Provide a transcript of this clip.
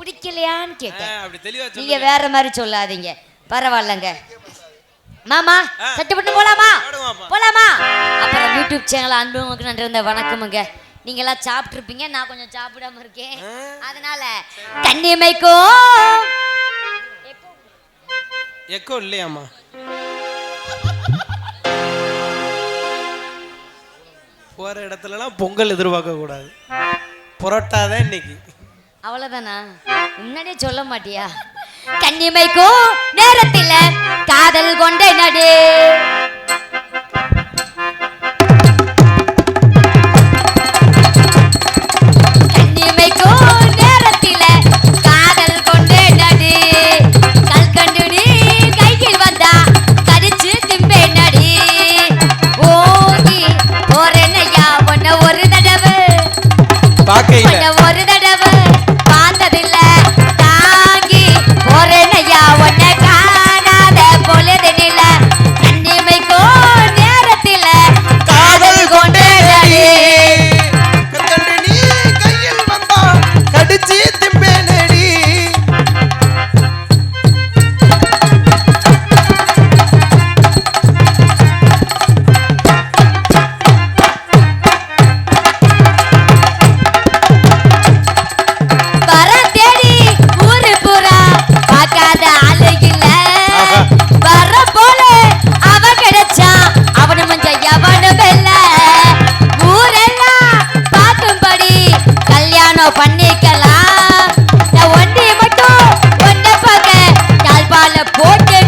பிடிக்கலையான்னு கேட்டேன். நீங்க வேற மாதிரி சொல்லாதீங்க. பரவாயில்லங்க. மாமா. சட்டு பண்ணு போலாமா. போலாமா? அப்புறம் யூடியூப் சேனல் அன்புக்கு நன்றி இருந்த வணக்கமுங்க. நீங்க எல்லாம் சாப்பிட்டுருப்பீங்க நான் கொஞ்சம் சாப்பிடாம இருக்கேன். அதனால கண்ணிமைக்கோ எக்கோ இல்லையாம்மா? போற இடத்துலலாம் பொங்கல் எதிர்பார்க்க கூடாது புரோட்டாதான் இன்னைக்கு. அவ்வளவுதானா? முன்னாடியே சொல்ல மாட்டியா? கன்னிமைக்கும் நேரத்தில் காதல் கொண்ட நடு. செலவு பண்ணிக்கலாம் ஒன்றிய மட்டும் ஒன்ன பார்க்க கால் பால போட்டு